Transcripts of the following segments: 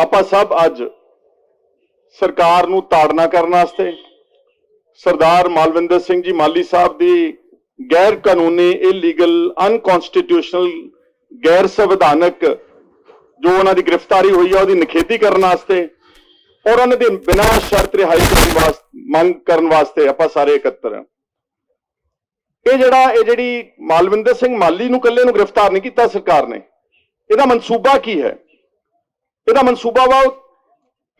ਆਪਾਂ ਸਭ ਅੱਜ ਸਰਕਾਰ ਨੂੰ ਤਾੜਨਾ ਕਰਨ ਵਾਸਤੇ ਸਰਦਾਰ ਮਾਲਵਿੰਦਰ ਸਿੰਘ ਜੀ ਮਾਲੀ ਸਾਹਿਬ ਦੀ ਗੈਰ ਕਾਨੂੰਨੀ ਇਲੀਗਲ ਅਨਕਨਸਟੀਟਿਊਸ਼ਨਲ ਗੈਰ ਸੰਵਿਧਾਨਕ ਜੋ ਉਹਨਾਂ ਦੀ ਗ੍ਰਿਫਤਾਰੀ ਹੋਈ ਆ, ਉਹਦੀ ਨਿਖੇਧੀ ਕਰਨ ਵਾਸਤੇ ਔਰ ਉਹਨਾਂ ਦੇ ਬਿਨਾਂ ਸ਼ਰਤ ਰਿਹਾਈ ਕਰਨ ਵਾਸਤੇ ਮੰਗ ਕਰਨ ਵਾਸਤੇ ਆਪਾਂ ਸਾਰੇ ਇਕੱਤਰ ਹਾਂ। ਇਹ ਜਿਹੜਾ, ਇਹ ਜਿਹੜੀ ਮਾਲਵਿੰਦਰ ਸਿੰਘ ਮਾਲੀ ਨੂੰ ਇਕੱਲੇ ਨੂੰ ਗ੍ਰਿਫਤਾਰ ਨਹੀਂ ਕੀਤਾ ਸਰਕਾਰ ਨੇ, ਇਹਦਾ ਮਨਸੂਬਾ ਕੀ ਹੈ? ਇਹਦਾ ਮਨਸੂਬਾ ਵਾ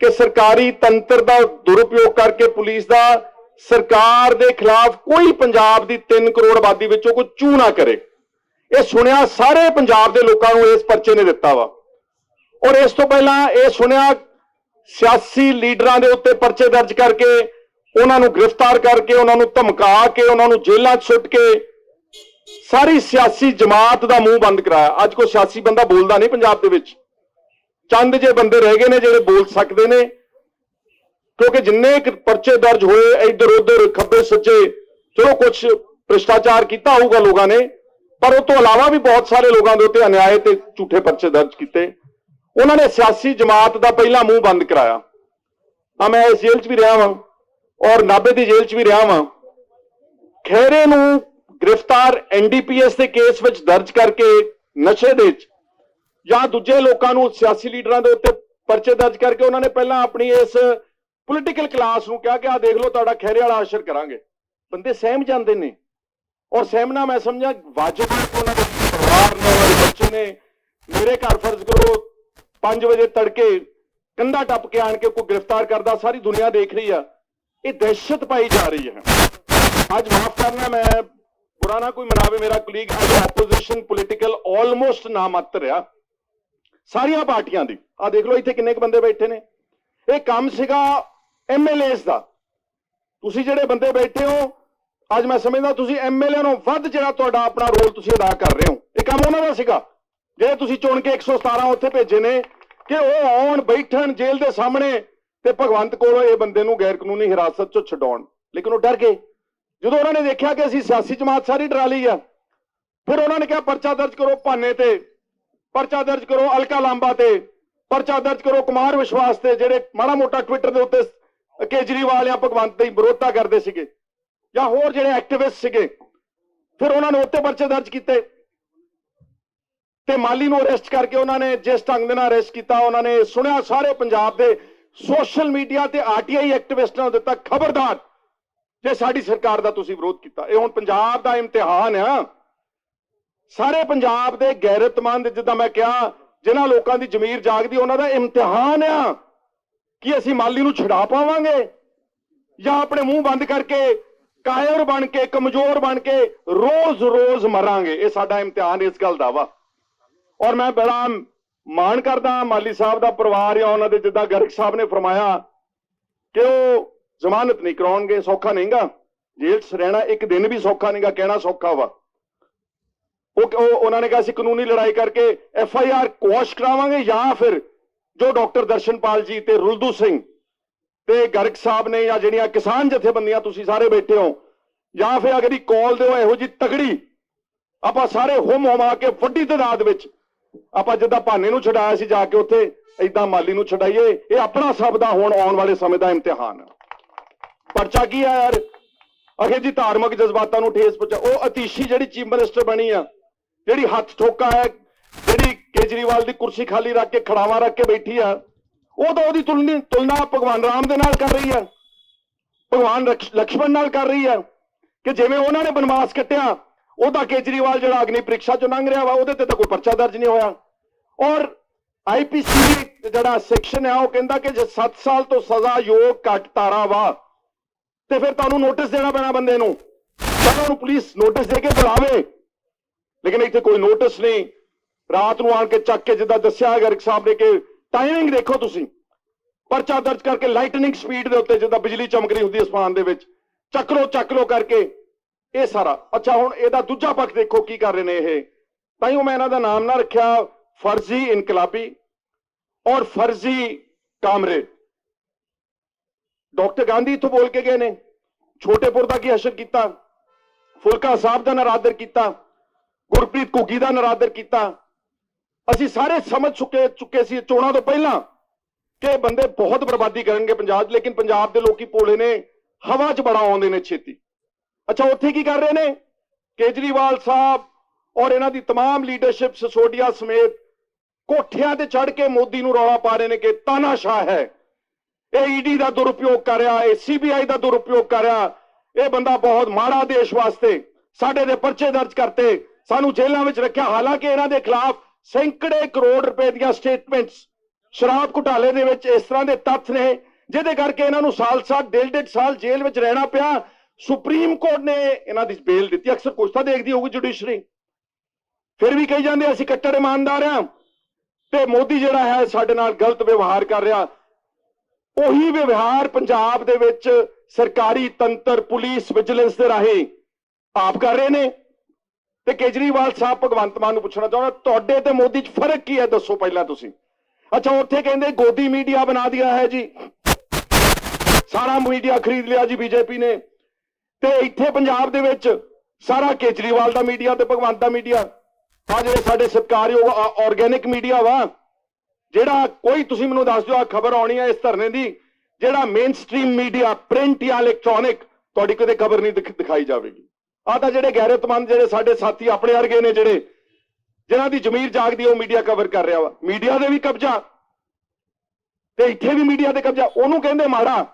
ਕਿ ਸਰਕਾਰੀ ਤੰਤਰ ਦਾ ਦੁਰਉਪਯੋਗ ਕਰਕੇ ਪੁਲਿਸ ਦਾ ਸਰਕਾਰ ਦੇ ਖਿਲਾਫ ਕੋਈ ਪੰਜਾਬ ਦੀ 3 ਕਰੋੜ ਆਬਾਦੀ ਵਿੱਚੋਂ ਕੋਈ ਚੂ ਨਾ ਕਰੇ। ਇਹ ਸੁਣਿਆ ਸਾਰੇ ਪੰਜਾਬ ਦੇ ਲੋਕਾਂ ਨੂੰ ਇਸ ਪਰਚੇ ਨੇ ਦਿੱਤਾ ਵਾ। ਔਰ ਇਸ ਤੋਂ ਪਹਿਲਾਂ ਇਹ ਸੁਣਿਆ ਸਿਆਸੀ ਲੀਡਰਾਂ ਦੇ ਉੱਤੇ ਪਰਚੇ ਦਰਜ ਕਰਕੇ, ਉਹਨਾਂ ਨੂੰ ਗ੍ਰਿਫਤਾਰ ਕਰਕੇ, ਉਹਨਾਂ ਨੂੰ ਧਮਕਾ ਕੇ, ਉਹਨਾਂ ਨੂੰ ਜੇਲ੍ਹਾਂ 'ਚ ਸੁੱਟ ਕੇ ਸਾਰੀ ਸਿਆਸੀ ਜਮਾਤ ਦਾ ਮੂੰਹ ਬੰਦ ਕਰਾਇਆ। ਅੱਜ ਕੋਈ ਸਿਆਸੀ ਬੰਦਾ ਬੋਲਦਾ ਨਹੀਂ ਪੰਜਾਬ ਦੇ ਵਿੱਚ। ਚੰਦ ਜੇ ਬੰਦੇ ਰਹਿ ਗਏ ਨੇ ਜਿਹੜੇ ਬੋਲ ਸਕਦੇ ਨੇ, ਕਿਉਂਕਿ ਜਿੰਨੇ ਪਰਚੇ ਦਰਜ ਹੋਏ, ਇੱਧਰ ਉੱਧਰ ਖੱਬੇ ਸੱਜੇ, ਚਲੋ ਕੁਝ ਭ੍ਰਿਸ਼ਟਾਚਾਰ ਕੀਤਾ ਹੋਊਗਾ ਲੋਕਾਂ ਨੇ, ਪਰ ਉਹ ਤੋਂ ਇਲਾਵਾ ਵੀ ਬਹੁਤ ਸਾਰੇ ਲੋਕਾਂ ਦੇ ਉੱਤੇ ਅਨਿਆਏ ਤੇ ਝੂਠੇ ਪਰਚੇ ਦਰਜ ਕੀਤੇ। ਉਹਨਾਂ ਨੇ ਸਿਆਸੀ ਜਮਾਤ ਦਾ ਪਹਿਲਾ ਮੂੰਹ ਬੰਦ ਕਰਾਇਆ। ਆ ਮੈਂ ਇਸ ਜੇਲ੍ਹ 'ਚ ਵੀ ਰਿਹਾ ਵਾਂ, ਔਰ ਨਾਭੇ ਦੀ ਜੇਲ੍ਹ 'ਚ ਵੀ ਰਿਹਾ ਵਾਂ। ਖੈਰੇ ਨੂੰ ਗ੍ਰਿਫਤਾਰ ਐਨਡੀਪੀਐਸ ਦੇ ਕੇਸ ਵਿੱਚ ਦਰਜ ਕਰਕੇ ਨਸ਼ੇ ਦੇ ਜਾਂ ਦੂਜੇ ਲੋਕਾਂ ਨੂੰ ਸਿਆਸੀ ਲੀਡਰਾਂ ਦੇ ਉੱਤੇ ਪਰਚੇ ਦਰਜ ਕਰਕੇ ਉਹਨਾਂ ਨੇ ਪਹਿਲਾਂ ਆਪਣੀ ਇਸ ਪੋਲੀਟੀਕਲ ਕਲਾਸ ਨੂੰ ਕਿਹਾ ਕਿ ਆ ਦੇਖ ਲਓ, ਤੁਹਾਡਾ ਖੈਰੇ ਵਾਲਾ ਅਸਰ ਕਰਾਂਗੇ। ਬੰਦੇ ਸਹਿਮ ਜਾਂਦੇ ਨੇ। ਔਰ ਸਹਿਮਣਾ ਮੈਂ ਸਮਝਾਂ, ਵਾਜਬ ਹੈ ਉਹਨਾਂ ਦੇ ਪਰਿਵਾਰ ਨੇ, ਉਹਨਾਂ ਦੇ ਬੱਚੇ ਨੇ, ਮੇਰੇ ਘਰ ਫਰਜ਼ ਕਰੋ 5 ਵਜੇ ਤੜਕੇ ਕੰਧਾ ਟੱਪ ਕੇ ਆਣ ਕੇ ਕੋਈ ਗ੍ਰਿਫਤਾਰ ਕਰਦਾ, ਸਾਰੀ ਦੁਨੀਆ ਦੇਖ ਰਹੀ ਆ। ਇਹ ਦਹਿਸ਼ਤ ਪਾਈ ਜਾ ਰਹੀ ਹੈ। ਅੱਜ ਮਾਫ ਕਰਨਾ, ਮੈਂ ਪੁਰਾਣਾ ਕੋਈ ਮਨਾਵੇ, ਮੇਰਾ ਕੁਲੀਗ ਅੱਜ ਆਪੋਜੀਸ਼ਨ ਪੋਲੀਟੀਕਲ ਆਲਮੋਸਟ ਨਾਮਾਤਰ ਆ ਸਾਰੀਆਂ ਪਾਰਟੀਆਂ ਦੀ। ਆ ਦੇਖ ਲਓ ਇੱਥੇ ਕਿੰਨੇ ਕੁ ਬੰਦੇ ਬੈਠੇ ਨੇ। ਇਹ ਕੰਮ ਸੀਗਾ ਐਮਐਲਏਸ ਦਾ। ਤੁਸੀਂ ਜਿਹੜੇ ਬੰਦੇ ਬੈਠੇ ਹੋ, ਅੱਜ ਮੈਂ ਸਮਝਦਾ ਤੁਸੀਂ ਐਮਐਲਏ ਨੂੰ ਵੱਧ ਜਿਹੜਾ ਤੁਹਾਡਾ ਆਪਣਾ ਰੋਲ ਤੁਸੀਂ ਅਦਾ ਕਰ ਰਹੇ ਹੋ। ਇਹ ਕੰਮ ਉਹਨਾਂ ਦਾ ਸੀਗਾ। ਜਿਹੜੇ ਤੁਸੀਂ ਚੁਣ ਕੇ 117 ਉੱਥੇ ਭੇਜੇ ਨੇ ਕਿ ਉਹ ਆਉਣ, ਬੈਠਣ, ਜੇਲ੍ਹ ਦੇ ਸਾਹਮਣੇ ਤੇ ਭਗਵੰਤ ਕੋਲੋਂ ਇਹ ਬੰਦੇ ਨੂੰ ਗੈਰ ਕਾਨੂੰਨੀ ਹਿਰਾਸਤ ਚੋਂ ਛਡਾਉਣ। ਲੇਕਿਨ ਉਹ ਡਰ ਗਏ। ਜਦੋਂ ਉਹਨਾਂ ਨੇ ਦੇਖਿਆ ਕਿ ਅਸੀਂ ਸਿਆਸੀ ਜਮਾਤ ਸਾਰੀ ਡਰਾ ਲਈ ਆ, ਫਿਰ ਉਹਨਾਂ ਨੇ ਕਿਹਾ ਪਰਚਾ ਦਰਜ ਕਰੋ ਭਾਨੇ ਤੇ। ਪਰਚਾ ਦਰਜ ਕਰੋ ਅਲਕਾ ਲਾਂਬਾ ਤੇ। ਪਰਚਾ ਦਰਜ ਕਰੋ ਕੁਮਾਰ ਵਿਸ਼ਵਾਸ ਤੇ, ਜਿਹੜੇ ਮਾੜਾ ਮੋਟਾ ਟਵਿੱਟਰ ਦੇ ਉੱਤੇ ਕੇਜਰੀਵਾਲ ਜਾਂ ਭਗਵੰਤ ਦੀ ਵਿਰੋਧਤਾ ਕਰਦੇ ਸੀਗੇ ਜਾਂ ਹੋਰ ਜਿਹੜੇ ਐਕਟਿਵਿਸਟ ਸੀਗੇ। ਫਿਰ ਉਹਨਾਂ ਨੇ ਉੱਤੇ ਪਰਚੇ ਦਰਜ ਕੀਤੇ। ਤੇ ਮਾਲੀ ਨੂੰ ਅਰੈਸਟ ਕਰਕੇ ਉਹਨਾਂ ਨੇ ਜਿਸ ਢੰਗ ਦੇ ਨਾਲ ਅਰੈਸਟ ਕੀਤਾ, ਉਹਨਾਂ ਨੇ ਸੁਣਿਆ ਸਾਰੇ ਪੰਜਾਬ ਦੇ ਸੋਸ਼ਲ ਮੀਡੀਆ ਤੇ ਆਰਟੀਆਈ ਐਕਟਿਵਿਸਟਾਂ ਨੂੰ ਦਿੱਤਾ ਖਬਰਦਾਰ। ਜੇ ਸਾਡੀ ਸਰਕਾਰ ਦਾ ਤੁਸੀਂ ਵਿਰੋਧ ਕੀਤਾ, ਇਹ ਹੁਣ ਪੰਜਾਬ ਦਾ ਇਮਤਿਹਾਨ ਆ। ਸਾਰੇ ਪੰਜਾਬ ਦੇ ਗੈਰਤਮੰਦ, ਜਿੱਦਾਂ ਮੈਂ ਕਿਹਾ, ਜਿਨ੍ਹਾਂ ਲੋਕਾਂ ਦੀ ਜ਼ਮੀਰ ਜਾਗਦੀ, ਉਹਨਾਂ ਦਾ ਇਮਤਿਹਾਨ ਆ ਕਿ ਅਸੀਂ ਮਾਲੀ ਨੂੰ ਛੁਡਾ ਪਾਵਾਂਗੇ ਜਾਂ ਆਪਣੇ ਮੂੰਹ ਬੰਦ ਕਰਕੇ, ਕਾਇਰ ਬਣ ਕੇ, ਕਮਜ਼ੋਰ ਬਣ ਕੇ ਰੋਜ਼-ਰੋਜ਼ ਮਰਾਂਗੇ। ਇਹ ਸਾਡਾ ਇਮਤਿਹਾਨ, ਇਸ ਗੱਲ ਦਾ ਵਾ। ਔਰ ਮੈਂ ਬੜਾ ਮਾਣ ਕਰਦਾ ਮਾਲੀ ਸਾਹਿਬ ਦਾ ਪਰਿਵਾਰ ਜਾਂ ਉਹਨਾਂ ਦੇ ਜਿੱਦਾਂ ਗਰਗ ਸਾਹਿਬ ਨੇ ਫਰਮਾਇਆ ਕਿ ਉਹ ਜ਼ਮਾਨਤ ਨਹੀਂ ਕਰਾਉਣਗੇ, ਸੌਖਾ ਨਹੀਂਗਾ। ਜੇਲ੍ਹ 'ਚ ਰਹਿਣਾ, ਇੱਕ ਦਿਨ ਵੀ ਸੌਖਾ ਨਹੀਂਗਾ, ਕਹਿਣਾ ਸੌਖਾ ਵਾ। ਉਹ ਉਹਨਾਂ ਨੇ ਕਿਹਾ ਸੀ ਕਾਨੂੰਨੀ ਲੜਾਈ ਕਰਕੇ ਐਫ ਆਈ ਆਰ ਕੁਆਸ਼ ਕਰਾਵਾਂਗੇ ਜਾਂ ਫਿਰ ਜੋ ਡਾਕਟਰ ਦਰਸ਼ਨਪਾਲ ਜੀ ਤੇ ਰੁਲਦੂ ਸਿੰਘ ਤੇ ਗਰਗ ਸਾਹਿਬ ਨੇ ਜਾਂ ਜਿਹੜੀਆਂ ਕਿਸਾਨ ਜਥੇਬੰਦੀਆਂ ਤੁਸੀਂ ਸਾਰੇ ਬੈਠੇ ਹੋ, ਜਾਂ ਫਿਰ ਅਗਰ ਇਹ ਕਾਲ ਦਿਓ ਇਹੋ ਜੀ ਤਗੜੀ, ਆਪਾਂ ਸਾਰੇ ਹੁਮ ਹੁਮਾ ਕੇ ਵੱਡੀ ਤਾਦਾਦ ਵਿੱਚ ਆਪਾਂ ਜਿੱਦਾਂ ਭਾਨੇ ਨੂੰ ਛਡਾਇਆ ਸੀ ਜਾ ਕੇ ਉੱਥੇ ਐਦਾਂ ਮਾਲੀ ਨੂੰ ਛਡਾਈਏ, ਇਹ ਆਪਣਾ ਸਭ ਦਾ ਹੁਣ ਆਉਣ ਵਾਲੇ ਸਮੇਂ ਦਾ ਇਮਤਿਹਾਨ। ਹੈ ਪਰਚਾ ਕੀ ਆ ਯਾਰ? ਅਖੇ ਜੀ ਧਾਰਮਿਕ ਜਜ਼ਬਾਤਾਂ ਨੂੰ ਠੇਸ ਪਹੁੰਚਾ ਉਹ ਅਤੀਸ਼ੀ ਜਿਹੜੀ ਚੀਫ ਮਿਨਿਸਟਰ ਬਣੀ ਆ ਜਿਹੜੀ ਹੱਥ ਠੋਕਾ ਹੈ, ਜਿਹੜੀ ਕੇਜਰੀਵਾਲ ਦੀ ਕੁਰਸੀ ਖਾਲੀ ਰੱਖ ਕੇ ਖੜਾਵਾ ਰੱਖ ਕੇ ਬੈਠੀ ਆ, ਉਹ ਤਾਂ ਉਹਦੀ ਤੁਲਨੀ ਤੁਲਨਾ ਭਗਵਾਨ ਰਾਮ ਦੇ ਨਾਲ ਕਰ ਰਹੀ ਆ। ਭਗਵਾਨ ਲਕਸ਼ਮਣ ਨਾਲ ਕਰ ਰਹੀ ਆ ਕਿ ਜਿਵੇਂ ਉਹਨਾਂ ਨੇ ਬਨਵਾਸ ਕੱਟਿਆ ਉਹਦਾ ਕੇਜਰੀਵਾਲ ਜਿਹੜਾ ਅਗਨੀ ਪ੍ਰੀਖਿਆ ਚੋਂ ਲੰਘ ਰਿਹਾ ਵਾ, ਉਹਦੇ ਤੇ ਤਾਂ ਕੋਈ ਪਰਚਾ ਦਰਜ ਨਹੀਂ ਹੋਇਆ। ਔਰ ਆਈਪੀਸੀ ਜਿਹੜਾ ਸੈਕਸ਼ਨ ਹੈ ਉਹ ਕਹਿੰਦਾ ਕਿ ਜੇ 7 ਸਾਲ ਤੋਂ ਸਜ਼ਾ ਯੋਗ ਘੱਟ ਤਾਰਾ ਵਾ, ਤੇ ਫਿਰ ਤੁਹਾਨੂੰ ਨੋਟਿਸ ਦੇਣਾ ਪੈਣਾ ਬੰਦੇ ਨੂੰ। ਤਾਂ ਉਹਨੂੰ ਪੁਲਿਸ ਨੋਟਿਸ ਦੇ ਕੇ ਬੁਲਾਵੇ। ਲੇਕਿਨ ਇੱਥੇ ਕੋਈ ਨੋਟਿਸ ਨਹੀਂ। ਰਾਤ ਨੂੰ ਆਣ ਕੇ ਚੱਕ ਕੇ ਜਿੱਦਾਂ ਦੱਸਿਆ ਗਰਗ ਸਾਹਿਬ ਨੇ ਕਿ ਟਾਈਮਿੰਗ ਦੇਖੋ ਤੁਸੀਂ। ਪਰਚਾ ਦਰਜ ਕਰਕੇ ਲਾਈਟਨਿੰਗ ਸਪੀਡ ਦੇ ਉੱਤੇ ਜਿੱਦਾਂ ਬਿਜਲੀ ਚਮਕ ਰਹੀ ਹੁੰਦੀ ਅਸਮਾਨ ਦੇ ਵਿੱਚ। ਚੱਕ ਲੋ ਚੱਕ ਲੋ ਕਰਕੇ। ਇਹ ਸਾਰਾ। ਅੱਛਾ, ਹੁਣ ਇਹਦਾ ਦੂਜਾ ਪੱਖ ਦੇਖੋ ਕੀ ਕਰ ਰਹੇ ਨੇ ਇਹ। ਤਾਂ ਹੀ ਮੈਂ ਇਹਨਾਂ ਦਾ ਨਾਮ ਨਾ ਰੱਖਿਆ। ਫਰਜ਼ੀ ਇਨਕਲਾਬੀ ਔਰ ਫਰਜ਼ੀ ਕਾਮਰੇਡ ਡਾਕਟਰ ਗਾਂਧੀ ਇੱਥੋਂ ਬੋਲ ਕੇ ਗਏ ਨੇ। ਛੋਟੇਪੁਰ ਦਾ ਕੀ ਹਸ਼ਰ ਕੀਤਾ? ਫੁਲਕਾ ਸਾਹਿਬ ਦਾ ਨਰਾਦਰ ਕੀਤਾ। ਗੁਰਪ੍ਰੀਤ ਘੁੱਗੀ ਦਾ ਨਰਾਦਰ ਕੀਤਾ ਅਸੀਂ ਸਾਰੇ ਸਮਝ ਚੁੱਕੇ ਚੁੱਕੇ ਸੀ ਚੋਣਾਂ ਤੋਂ ਪਹਿਲਾਂ ਕਿ ਇਹ ਬੰਦੇ ਬਹੁਤ ਬਰਬਾਦੀ ਕਰਨਗੇ ਪੰਜਾਬ 'ਚ ਲੇਕਿਨ ਪੰਜਾਬ ਦੇ ਲੋਕੀ ਭੋਲੇ ਨੇ ਹਵਾ 'ਚ ਬੜਾ ਆਉਂਦੇ ਨੇ ਛੇਤੀ ਅੱਛਾ ਉੱਥੇ ਕੀ ਕਰ ਰਹੇ ਨੇ ਕੇਜਰੀਵਾਲ ਸਾਹਿਬ ਔਰ ਇਹਨਾਂ ਦੀ तमाम ਲੀਡਰਸ਼ਿਪ ਸਸੋਡੀਆ ਸਮੇਤ ਕੋਠਿਆਂ ਤੇ ਚੜ ਕੇ ਮੋਦੀ ਨੂੰ ਰੌਲਾ ਪਾ ਰਹੇ ਨੇ ਕਿ ਤਾਨਾਸ਼ਾਹ ਹੈ ਇਹ ਈਡੀ ਦਾ ਦੁਰਉਪਯੋਗ ਕਰ ਰਿਹਾ ਇਹ ਸੀਬੀਆਈ ਦਾ ਦੁਰਉਪਯੋਗ ਕਰ ਰਿਹਾ ਇਹ ਬੰਦਾ ਬਹੁਤ ਮਾੜਾ ਦੇਸ਼ ਵਾਸਤੇ ਸਾਡੇ ਦੇ ਪਰਚੇ ਦਰਜ ਕਰਤੇ ਸਾਨੂੰ ਜੇਲ੍ਹਾਂ ਵਿੱਚ ਰੱਖਿਆ। ਹਾਲਾਂਕਿ ਇਹਨਾਂ ਦੇ ਖਿਲਾਫ ਸੈਂਕੜੇ ਕਰੋੜ ਰੁਪਏ ਦੀਆਂ ਸਟੇਟਮੈਂਟਸ ਸ਼ਰਾਬ ਘੁਟਾਲੇ ਦੇ ਵਿੱਚ ਇਸ ਤਰ੍ਹਾਂ ਦੇ ਤੱਥ ਨੇ, ਜਿਹਦੇ ਕਰਕੇ ਇਹਨਾਂ ਨੂੰ ਸਾਲ-ਸਾਲ ਡੇਢ ਡੇਢ ਸਾਲ ਜੇਲ੍ਹ ਵਿੱਚ ਰਹਿਣਾ ਪਿਆ। ਸੁਪਰੀਮ ਕੋਰਟ ਨੇ ਇਹਨਾਂ ਦੀ ਬੇਲ ਦਿੱਤੀ। ਅਕਸਰ ਕੁਛ ਤਾਂ ਦੇਖਦੀ ਹੋਊਗੀ ਜੁਡੀਸ਼ਰੀ ਫਿਰ ਵੀ ਕਹੀ ਜਾਂਦੇ ਅਸੀਂ ਕੱਟੜ ਇਮਾਨਦਾਰ ਆ ਤੇ ਮੋਦੀ ਜਿਹੜਾ ਹੈ ਸਾਡੇ ਨਾਲ ਗਲਤ ਵਿਵਹਾਰ ਕਰ ਰਿਹਾ। ਉਹੀ ਵਿਵਹਾਰ ਪੰਜਾਬ ਦੇ ਵਿੱਚ ਸਰਕਾਰੀ ਤੰਤਰ, ਪੁਲਿਸ ਵਿਜੀਲੈਂਸ ਦੇ ਰਾਹੀਂ ਆਪ ਕਰ ਰਹੇ ਨੇ। ਤੇ ਕੇਜਰੀਵਾਲ ਸਾਹਿਬ ਭਗਵੰਤ ਮਾਨ ਨੂੰ ਪੁੱਛਣਾ ਚਾਹੁੰਦਾ, ਤੁਹਾਡੇ ਤੇ ਮੋਦੀ 'ਚ ਫ਼ਰਕ ਕੀ ਹੈ? ਦੱਸੋ ਪਹਿਲਾਂ ਤੁਸੀਂ। ਅੱਛਾ, ਉੱਥੇ ਕਹਿੰਦੇ ਗੋਦੀ ਮੀਡੀਆ ਬਣਾ ਦਿਆ ਹੈ ਜੀ। ਸਾਰਾ ਮੀਡੀਆ ਖਰੀਦ ਲਿਆ ਜੀ ਬੀਜੇਪੀ ਨੇ। ਤੇ ਇੱਥੇ ਪੰਜਾਬ ਦੇ ਵਿੱਚ ਸਾਰਾ ਕੇਜਰੀਵਾਲ ਦਾ ਮੀਡੀਆ ਤੇ ਭਗਵੰਤ ਦਾ ਮੀਡੀਆ। ਆ ਜਿਹੜੇ ਸਾਡੇ ਸਤਿਕਾਰਯੋਗ ਆਰਗੇਨਿਕ ਮੀਡੀਆ ਵਾ, ਜਿਹੜਾ ਕੋਈ ਤੁਸੀਂ ਮੈਨੂੰ ਦੱਸ ਦਿਓ, ਆ ਖਬਰ ਆਉਣੀ ਹੈ ਇਸ ਧਰਨੇ ਦੀ, ਜਿਹੜਾ ਮੇਨ ਸਟ੍ਰੀਮ ਮੀਡੀਆ ਪ੍ਰਿੰਟ ਜਾਂ ਇਲੈਕਟ੍ਰੋਨਿਕ ਤੁਹਾਡੀ ਕਦੇ ਖਬਰ ਨਹੀਂ ਦਿਖ- ਦਿਖਾਈ ਜਾਵੇਗੀ। ਆ ਤਾਂ ਜਿਹੜੇ ਗੈਰਤਮੰਦ ਜਿਹੜੇ ਸਾਡੇ ਸਾਥੀ ਆਪਣੇ ਵਰਗੇ ਨੇ ਜਿਹੜੇ, ਜਿਨ੍ਹਾਂ ਦੀ ਜ਼ਮੀਰ ਜਾਗਦੀ ਉਹ ਮੀਡੀਆ ਕਵਰ ਕਰ ਰਿਹਾ ਵਾ। ਮੀਡੀਆ ਦੇ ਵੀ ਕਬਜ਼ਾ। ਤੇ ਇੱਥੇ ਵੀ ਮੀਡੀਆ ਦੇ ਕਬਜ਼ਾ। ਉਹਨੂੰ ਕਹਿੰਦੇ ਮਾੜਾ।